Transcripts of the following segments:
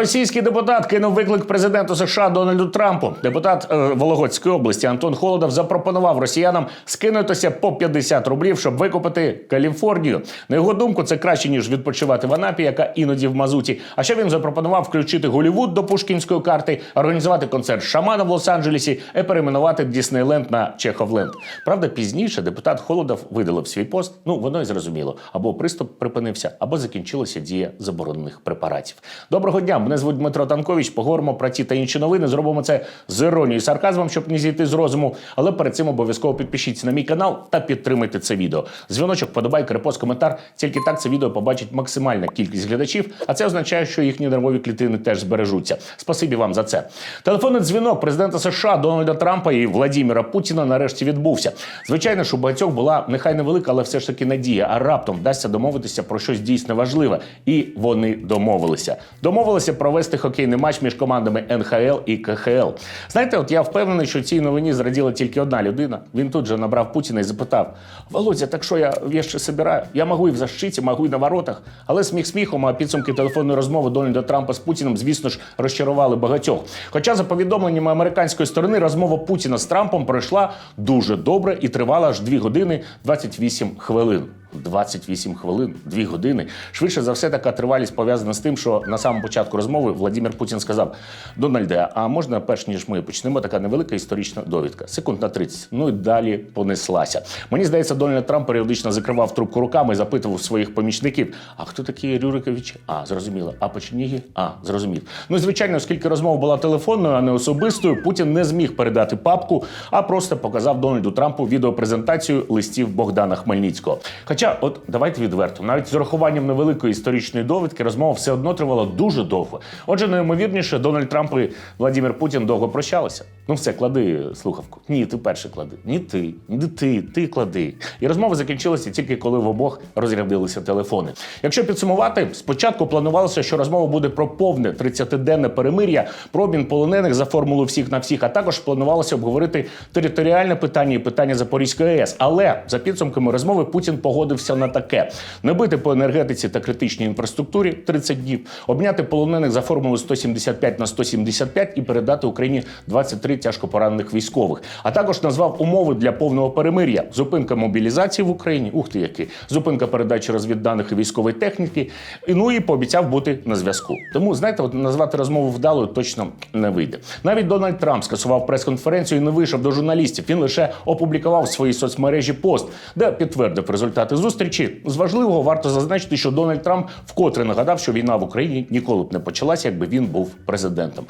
Російський депутат кинув виклик президенту США Дональду Трампу. Депутат е, Вологодської області Антон Холодов запропонував росіянам скинутися по 50 рублів, щоб викупити Каліфорнію. На його думку, це краще ніж відпочивати в Анапі, яка іноді в мазуті. А ще він запропонував включити Голівуд до пушкінської карти, організувати концерт шамана в Лос-Анджелесі і перейменувати Діснейленд на Чеховленд. Правда, пізніше депутат Холодов видалив свій пост. Ну воно і зрозуміло. Або приступ припинився, або закінчилася дія заборонених препаратів. Доброго дня, мене звуть Дмитро Танкович. Поговоримо про ті та інші новини. Зробимо це з іронією сарказмом, щоб не зійти з розуму. Але перед цим обов'язково підпишіться на мій канал та підтримайте це відео. Дзвіночок, подобайка, репост, коментар. Тільки так це відео побачить максимальна кількість глядачів, а це означає, що їхні нервові клітини теж збережуться. Спасибі вам за це. Телефонний дзвінок президента США Дональда Трампа і Владіміра Путіна нарешті відбувся. Звичайно, що у багатьох була нехай невелика, але все ж таки надія. А раптом вдасться домовитися про щось дійсно важливе. І вони домовилися. Домовилися провести хокейний матч між командами НХЛ і КХЛ. Знаєте, от я впевнений, що цій новині зраділа тільки одна людина. Він тут же набрав Путіна і запитав: Володя, так що я вещи собираю? Я можу і в защиті, можу і на воротах. Але сміх сміхом, а підсумки телефонної розмови Дональда Трампа з Путіним, звісно ж, розчарували багатьох. Хоча, за повідомленнями американської сторони, розмова Путіна з Трампом пройшла дуже добре і тривала аж 2 години 28 хвилин. 28 хвилин, 2 години. Швидше за все, така тривалість пов'язана з тим, що на самому початку розмови Владимир Путін сказав: Дональде, а можна, перш ніж ми почнемо, така невелика історична довідка. Секунд на 30. Ну і далі понеслася. Мені здається, Дональд Трамп періодично закривав трубку руками і запитував своїх помічників: а хто такі Рюрикович? А, зрозуміло. А Печеніги? А, зрозумів. Ну і звичайно, оскільки розмова була телефонною, а не особистою, Путін не зміг передати папку, а просто показав Дональду Трампу відеопрезентацію листів Богдана Хмельницького. Хоча, от давайте відверто, навіть з урахуванням невеликої історичної довідки розмова все одно тривала дуже довго. Отже, найімовірніше, Дональд Трамп і Владимир Путін довго прощалися. Ну все, клади слухавку. Ні, ти перший клади. Ні ти, ні ти, ти клади. І розмова закінчилася тільки коли в обох розрядилися телефони. Якщо підсумувати, спочатку планувалося, що розмова буде про повне 30-денне перемир'я, про обмін полонених за формулу всіх на всіх, а також планувалося обговорити територіальне питання і питання Запорізької АЕС. Але за підсумками розмови Путін погодився на таке: не бити по енергетиці та критичній інфраструктурі 30 днів, обняти полонених за формулою 175 на 175 і передати Україні 23 тяжко поранених військових. А також назвав умови для повного перемир'я: зупинка мобілізації в Україні. Ух ти, який зупинка передачі розвідданих і військової техніки. Ну і пообіцяв бути на зв'язку. Тому знаєте, от назвати розмову вдалою точно не вийде. Навіть Дональд Трамп скасував прес-конференцію і не вийшов до журналістів. Він лише опублікував в своїй соцмережі пост, де підтвердив результати зустрічі. З важливого варто зазначити, що Дональд Трамп вкотре нагадав, що війна в Україні ніколи б не почалася, якби він був президентом.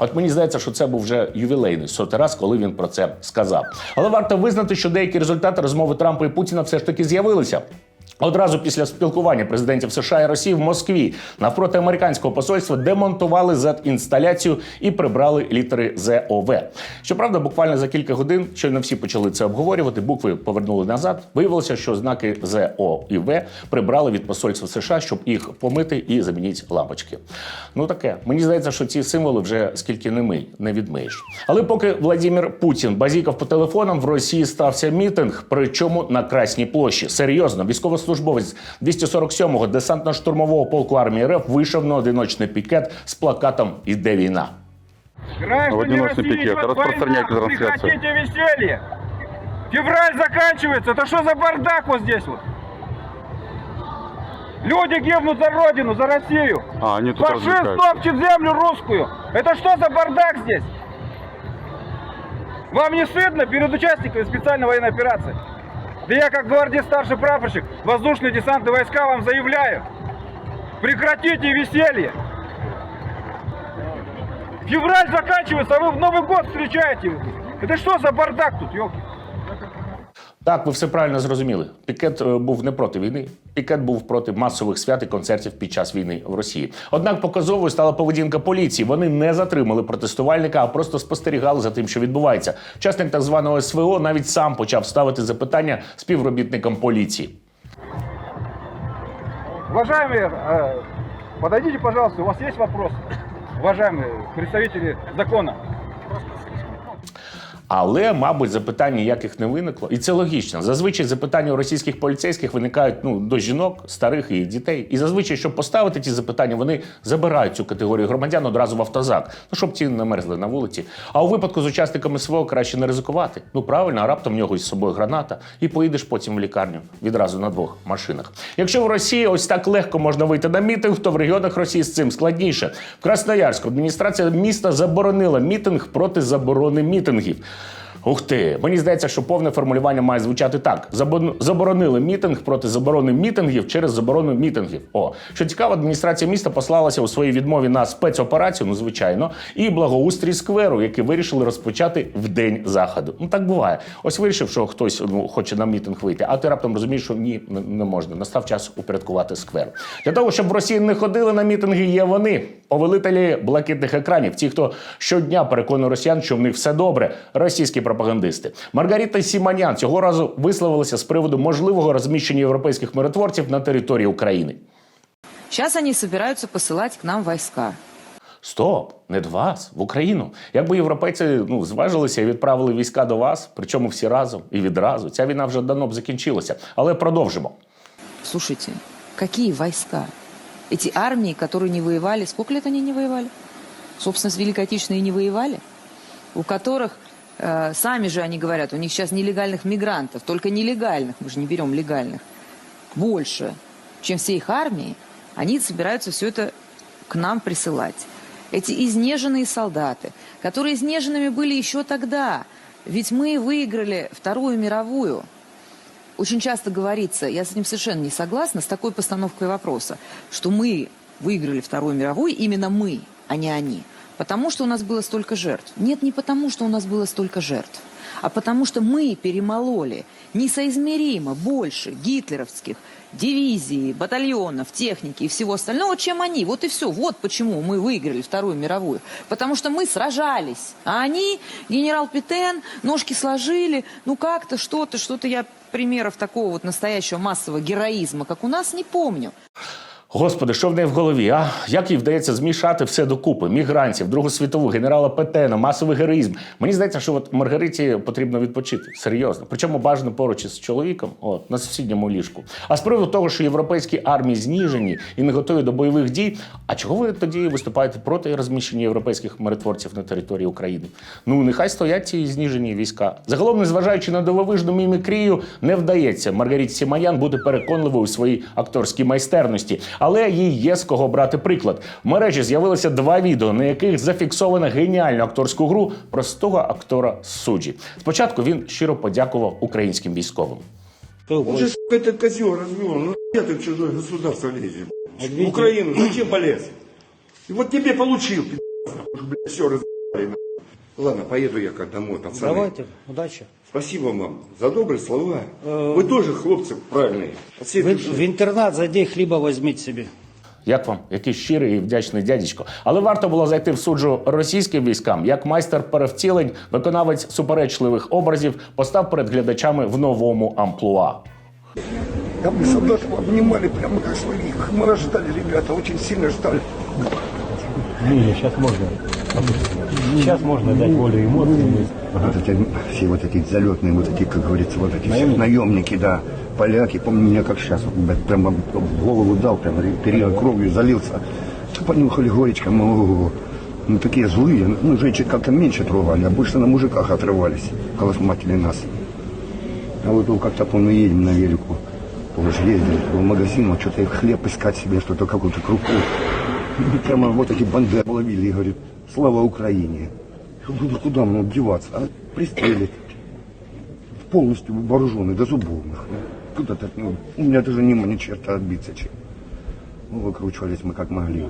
От мені здається, що це був вже ювілейний сотий раз, коли він про це сказав. Але варто визнати, що деякі результати розмови Трампа і Путіна все ж таки з'явилися. Одразу після спілкування президентів США і Росії в Москві навпроти американського посольства демонтували Z-інсталяцію і прибрали літери ЗОВ. Щоправда, буквально за кілька годин, щойно всі почали це обговорювати, букви повернули назад. Виявилося, що знаки ЗО і В прибрали від посольства США, щоб їх помити і замінити лампочки. Ну таке. Мені здається, що ці символи вже скільки не мий, не відмиєш. Але поки Владимир Путін базікав по телефонам, в Росії стався мітинг, причому на Красній площі. Серйозно, військовослужбовець 247-го десантно-штурмового полку армії РФ вийшов на одиночний пікет з плакатом Іде війна. Граждане Вот не нужно России, пикет, идет распространяйте война, трансляцию. Прекратите веселье! Февраль заканчивается, это что за бардак вот здесь вот? Люди гибнут за родину, за Россию. А, они тут Фашист развлекаются. топчет землю русскую. Это что за бардак здесь? Вам не стыдно перед участниками специальной военной операции? Да я, как гвардии старший прапорщик, воздушные десантные войска вам заявляю. Прекратите веселье. Февраль заканчивается, а вы в Новый год встречаете. Это что за бардак тут, елки? Так, ви все правильно зрозуміли. Пікет е, був не проти війни. Пікет був проти масових свят і концертів під час війни в Росії. Однак показовою стала поведінка поліції. Вони не затримали протестувальника, а просто спостерігали за тим, що відбувається. Учасник так званого СВО навіть сам почав ставити запитання співробітникам поліції. Уважаемые, э, подойдите, пожалуйста, у вас есть вопрос? Уважаемые представители закона. Але, мабуть, запитань ніяких не виникло. І це логічно. Зазвичай запитання у російських поліцейських виникають ну, до жінок, старих і дітей. І зазвичай, щоб поставити ті запитання, вони забирають цю категорію громадян одразу в автозак. Ну, щоб ті не мерзли на вулиці. А у випадку з учасниками СВО краще не ризикувати. Ну правильно, а раптом в нього із собою граната, і поїдеш потім в лікарню відразу на двох машинах. Якщо в Росії ось так легко можна вийти на мітинг, то в регіонах Росії з цим складніше. В Красноярську адміністрація міста заборонила мітинг проти заборони мітингів. Ух ти, мені здається, що повне формулювання має звучати так: заборонили мітинг проти заборони мітингів через заборону мітингів. О, що цікаво, адміністрація міста послалася у своїй відмові на спецоперацію, ну звичайно, і благоустрій скверу, який вирішили розпочати в день заходу. Ну так буває. Ось вирішив, що хтось ну, хоче на мітинг вийти, а ти раптом розумієш, що ні, не, не можна. Настав час упорядкувати сквер. Для того, щоб в Росії не ходили на мітинги, є вони, повелителі блакитних екранів, ті, хто щодня переконує росіян, що в них все добре, російські пропагандисти Маргарита Сіманян цього разу висловилася з приводу можливого розміщення європейських миротворців на території України. Сейчас они собираются посылать к нам войска. Стоп, не до вас, в Україну. Якби європейці ну, зважилися і відправили війська до вас, причому всі разом і відразу, ця війна вже давно б закінчилася. Але продовжимо. Слушайте, какие войска? Эти армии, которые не воевали, сколько лет они не воевали? Собственно, с Великой Отечественной и не воевали. У которых, э, сами же они говорят, у них сейчас нелегальных мигрантов, только нелегальных, мы же не берем легальных, больше, чем все их армии, они собираются все это к нам присылать. Эти изнеженные солдаты, которые изнеженными были еще тогда, ведь мы выиграли Вторую мировую. Очень часто говорится, я с этим совершенно не согласна, с такой постановкой вопроса, что мы выиграли Вторую мировую, именно мы, а не они. Потому что у нас было столько жертв. Нет, не потому, что у нас было столько жертв, а потому что мы перемололи несоизмеримо больше гитлеровских дивизий, батальонов, техники и всего остального, чем они. Вот и все. Вот почему мы выиграли Вторую мировую. Потому что мы сражались. А они, генерал Петен, ножки сложили, ну как-то, что-то, что-то я примеров такого вот настоящего массового героизма, как у нас, не помню. Господи, що в неї в голові? А як їй вдається змішати все докупи? Мігрантів, Другу світову, генерала Петена, масовий героїзм. Мені здається, що от Маргариті потрібно відпочити. Серйозно. Причому бажано поруч із чоловіком, от, на сусідньому ліжку. А з приводу того, що європейські армії зніжені і не готові до бойових дій. А чого ви тоді виступаєте проти розміщення європейських миротворців на території України? Ну нехай стоять ці зніжені війська. Загалом, незважаючи на дивовижну мімікрію, не вдається Маргариті Сімаян бути переконливою у своїй акторській майстерності Але їй є з кого брати приклад. В мережі з'явилося два відео, на яких зафіксовано геніальну акторську гру простого актора з суджі. Спочатку він щиро подякував українським військовим. Он же, сука, этот козел развел. Ну, я ты в чужое государство лезешь? В Украину зачем полез? И вот тебе получил, пи***ц, нахуй, блядь, все разъебали, нахуй. Ладно, поеду я как домой, пацаны. Давайте, удачи. Спасибо вам за добрые слова. Вы тоже, хлопцы, правильные. От всей В, души. в интернат зайди, хліба візьміть собі. Як вам? Який щирий і вдячний дядечко. Але варто було зайти в суджу російським військам, як майстер перевтілень, виконавець суперечливих образів постав перед глядачами в новому амплуа. Да мы солдатов обнимали прямо как своих. Мы вас ждали, ребята, очень сильно ждали. Не, сейчас можно. Сейчас можно дать волю эмоциям. Вот эти, все вот эти залетные, вот эти, как говорится, вот эти все наемники, да, поляки, помню меня как сейчас, вот, в голову дал, прямо перья кровью залился. Понюхали горечко, ну, ну такие злые, ну женщин как-то меньше трогали, а больше на мужиках отрывались, колосматили нас. А вот ну, как-то помню едем на велику, уже ездили в магазин, вот что-то хлеб искать себе, что-то какую-то крупу. И Прямо вот эти банды ловили и говорит, слава Украине. Я говорю, «Ну, Куда мне деваться? А пристрелить. Полностью вооруженный до зубов. нахуй. Куда-то, ну, у меня даже нема ни черта отбиться чем. Ну, выкручивались мы как могли.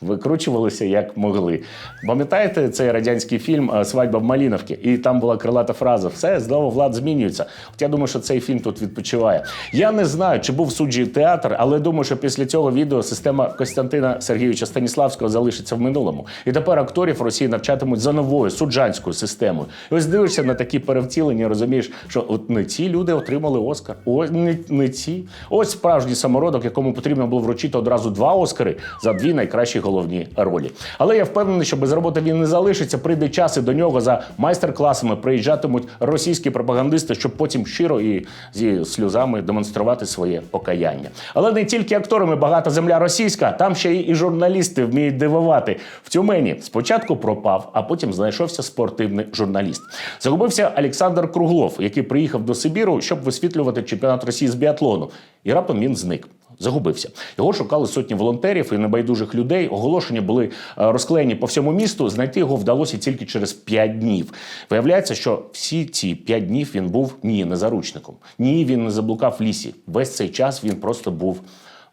Викручувалися як могли. Пам'ятаєте цей радянський фільм е, Свадьба в Маліновці? І там була крилата фраза: все знову влад змінюється. От я думаю, що цей фільм тут відпочиває. Я не знаю, чи був суджі театр, але думаю, що після цього відео система Костянтина Сергійовича Станіславського залишиться в минулому. І тепер акторів Росії навчатимуть за новою суджанською системою. І ось дивишся на такі перевтілення, розумієш, що от не ці люди отримали Оскар. Ось не, не ці. Ось справжній самородок, якому потрібно було вручити одразу два Оскари за дві найкращі головні головні ролі. Але я впевнений, що без роботи він не залишиться. Прийде час і до нього за майстер-класами приїжджатимуть російські пропагандисти, щоб потім щиро і зі сльозами демонструвати своє покаяння. Але не тільки акторами багата земля російська, там ще і журналісти вміють дивувати. В Тюмені спочатку пропав, а потім знайшовся спортивний журналіст. Загубився Олександр Круглов, який приїхав до Сибіру, щоб висвітлювати чемпіонат Росії з біатлону. І раптом він зник. Загубився. Його шукали сотні волонтерів і небайдужих людей. Оголошення були е, розклеєні по всьому місту. Знайти його вдалося тільки через 5 днів. Виявляється, що всі ці 5 днів він був ні, не заручником. Ні, він не заблукав в лісі. Весь цей час він просто був.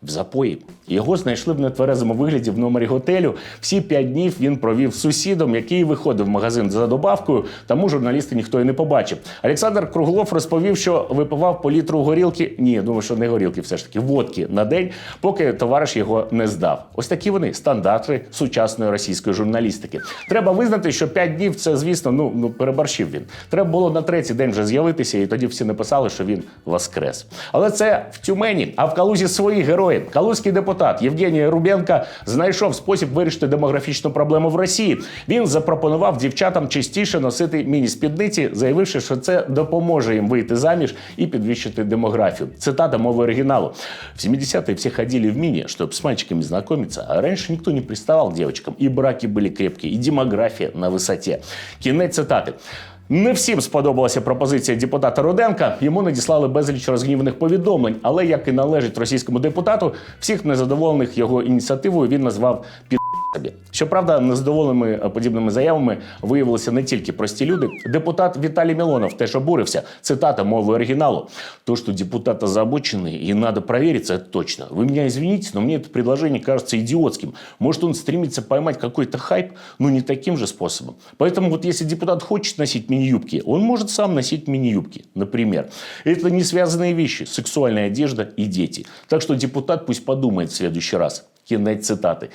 В запої його знайшли в нетверезому вигляді в номері готелю. Всі п'ять днів він провів сусідом, який виходив в магазин за добавкою. Тому журналісти ніхто і не побачив. Олександр Круглов розповів, що випивав по літру горілки. Ні, думаю, що не горілки, все ж таки водки на день, поки товариш його не здав. Ось такі вони стандарти сучасної російської журналістики. Треба визнати, що п'ять днів це, звісно, ну, ну переборщив він. Треба було на третій день вже з'явитися, і тоді всі написали, що він воскрес. Але це в Тюмені, а в Калузі свої герої Калузький депутат Євгеній Рубенко знайшов спосіб вирішити демографічну проблему в Росії. Він запропонував дівчатам частіше носити міні-спідниці, заявивши, що це допоможе їм вийти заміж і підвищити демографію. Цитата мови оригиналу. В 70-е все ходили в мини, чтобы с мальчиками знакомиться, а раньше никто не приставал к девочкам, и браки были крепкие, и демография на высоте. Кінець цитати. Не всім сподобалася пропозиція депутата Руденка. Йому надіслали безліч розгнівних повідомлень. Але як і належить російському депутату, всіх незадоволених його ініціативою він назвав під. собі. Щоправда, незадоволеними е, подібними заявами виявилися не тільки прості люди. Депутат Віталій Мілонов теж обурився. Цитата мови оригіналу. То, что депутат озабоченный, и надо проверить это точно. Вы меня извините, но мне это предложение кажется идиотским. Может, он стремится поймать какой-то хайп, но не таким же способом. Поэтому вот если депутат хочет носить мини-юбки, он может сам носить мини-юбки, например. Это не связанные вещи, сексуальная одежда и дети. Так что депутат пусть подумает в следующий раз. Кінець цитати.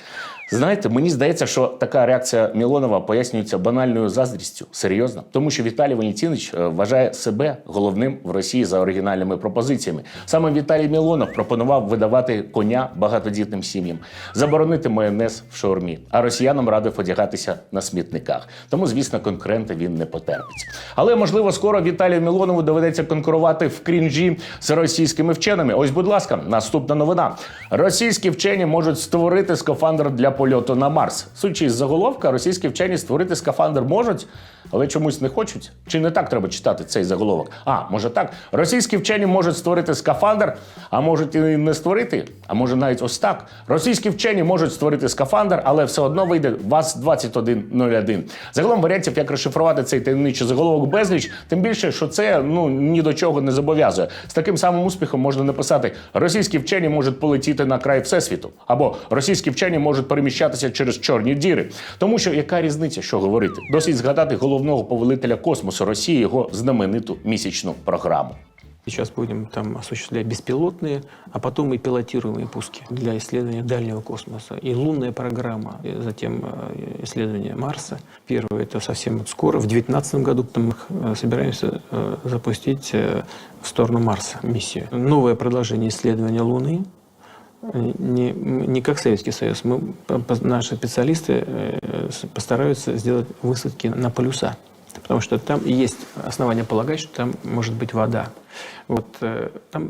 Знаєте, мені здається, що така реакція Мілонова пояснюється банальною заздрістю. Серйозно, тому що Віталій Валентинович е, вважає себе головним в Росії за оригінальними пропозиціями. Саме Віталій Мілонов пропонував видавати коня багатодітним сім'ям, заборонити майонез в шаурмі, а росіянам радив одягатися на смітниках. Тому, звісно, конкурента він не потерпить. Але можливо, скоро Віталію Мілонову доведеться конкурувати в крінжі з російськими вченими. Ось, будь ласка, наступна новина: російські вчені можуть створити скафандр для польоту на Марс. Судячи з заголовка, російські вчені створити скафандр можуть, але чомусь не хочуть. Чи не так треба читати цей заголовок? А, може так. Російські вчені можуть створити скафандр, а можуть і не створити, а може навіть ось так. Російські вчені можуть створити скафандр, але все одно вийде ВАЗ-2101. Загалом варіантів, як розшифрувати цей таємничий заголовок безліч, тим більше, що це ну ні до чого не зобов'язує. З таким самим успіхом можна написати: російські вчені можуть полетіти на край всесвіту, або російські вчені можуть переміщатися через чорні діри. Тому що яка різниця, що говорити? Досить згадати головного повелителя космосу Росії, його знамениту місячну програму. Сейчас будем там осуществлять беспилотные, а потом и пилотируемые пуски для исследования дальнего космоса. И лунная программа, и затем э, исследование Марса. Первое это совсем вот скоро, в 2019 году мы э, собираемся э, запустить э, в сторону Марса миссию. Новое продолжение исследования Луны, Э, Не, не как Советский Союз. Мы, наши специалисты э, постараются сделать высадки на полюса. Потому что там есть основания полагать, что там может быть вода. Вот э, там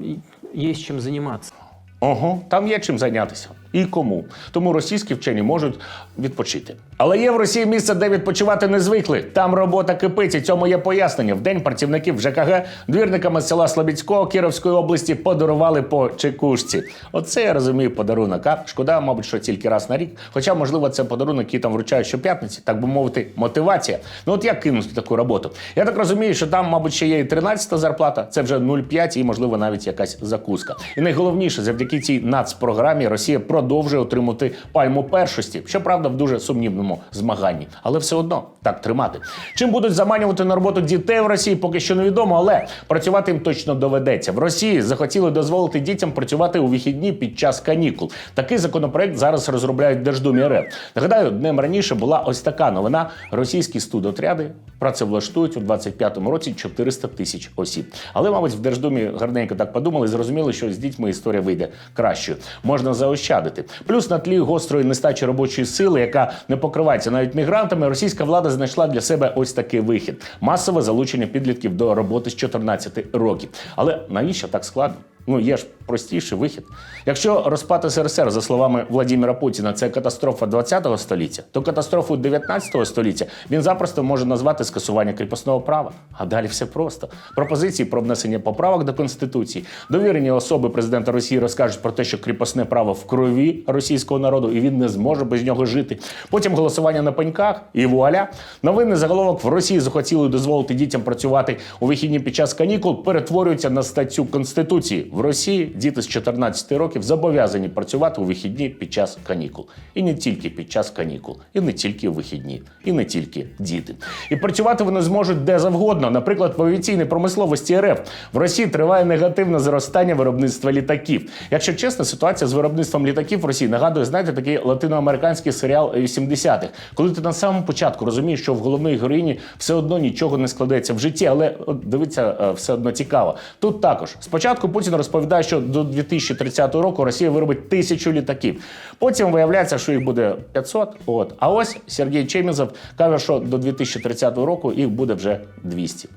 есть чем заниматься. Ого, там є чим зайнятися. І кому. Тому російські вчені можуть відпочити. Але є в Росії місце, де відпочивати не звикли. Там робота кипить, і цьому є пояснення. В день працівників ЖКГ двірниками з села Слобідського Кіровської області подарували по чекушці. Оце я розумію подарунок. А шкода, мабуть, що тільки раз на рік. Хоча, можливо, це подарунок, який там вручають щоп'ятниці, так би мовити, мотивація. Ну от як кинути таку роботу? Я так розумію, що там, мабуть, ще є і 13-та зарплата, це вже 0,5 і, можливо, навіть якась закуска. І найголовніше, завдяки цій нацпрограмі Росія продовжує отримати пальму першості. Щоправда, в дуже сумнівному змаганні, але все одно так тримати. Чим будуть заманювати на роботу дітей в Росії, поки що невідомо, але працювати їм точно доведеться. В Росії захотіли дозволити дітям працювати у вихідні під час канікул. Такий законопроект зараз розробляють Держдумі РФ. Нагадаю, днем раніше була ось така новина: російські студотряди працевлаштують у 25-му році 400 тисяч осіб. Але, мабуть, в Держдумі гарненько так подумали і зрозуміли, що з дітьми історія вийде кращою. Можна заощадити. Плюс на тлі гострої нестачі робочої сили, яка не покривається навіть мігрантами, російська влада знайшла для себе ось такий вихід: масове залучення підлітків до роботи з 14 років. Але навіщо так складно? Ну, є ж простіший вихід. Якщо розпад СРСР, за словами Владимира Путіна, це катастрофа 20-го століття, то катастрофу 19-го століття він запросто може назвати скасування кріпосного права. А далі все просто. Пропозиції про внесення поправок до Конституції, довірені особи президента Росії розкажуть про те, що кріпосне право в крові російського народу, і він не зможе без нього жити. Потім голосування на пеньках, і вуаля. Новинний заголовок в Росії захотіли дозволити дітям працювати у вихідні під час канікул, перетворюється на статтю Конституції. В Росії діти з 14 років зобов'язані працювати у вихідні під час канікул. І не тільки під час канікул, і не тільки у вихідні, і не тільки діти. І працювати вони зможуть де завгодно. Наприклад, в авіаційній промисловості РФ в Росії триває негативне зростання виробництва літаків. Якщо чесно, ситуація з виробництвом літаків в Росії нагадує, знаєте, такий латиноамериканський серіал 80-х, коли ти на самому початку розумієш, що в головної героїні все одно нічого не складеться в житті, але дивиться е, все одно цікаво. Тут також спочатку Путін розповідає, що до 2030 року Росія виробить тисячу літаків. Потім виявляється, що їх буде 500. От а ось Сергій Чемізов каже, що до 2030 року їх буде вже 200.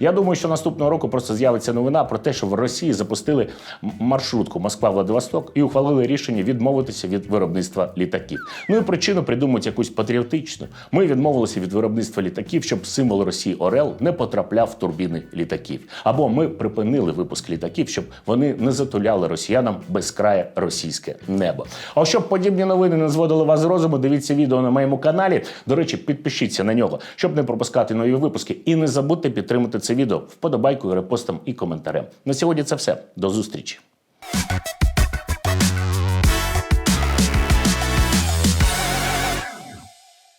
Я думаю, що наступного року просто з'явиться новина про те, що в Росії запустили маршрутку Москва-Владивосток і ухвалили рішення відмовитися від виробництва літаків. Ну і причину придумають якусь патріотичну. Ми відмовилися від виробництва літаків, щоб символ Росії Орел не потрапляв в турбіни літаків. Або ми припинили випуск літаків, щоб вони не затуляли росіянам безкрає російське небо. А щоб подібні новини не зводили вас з розуму, дивіться відео на моєму каналі. До речі, підпишіться на нього, щоб не пропускати нові випуски. І не забудьте підтримати це відео вподобайкою, репостом і коментарем. На сьогодні це все. До зустрічі.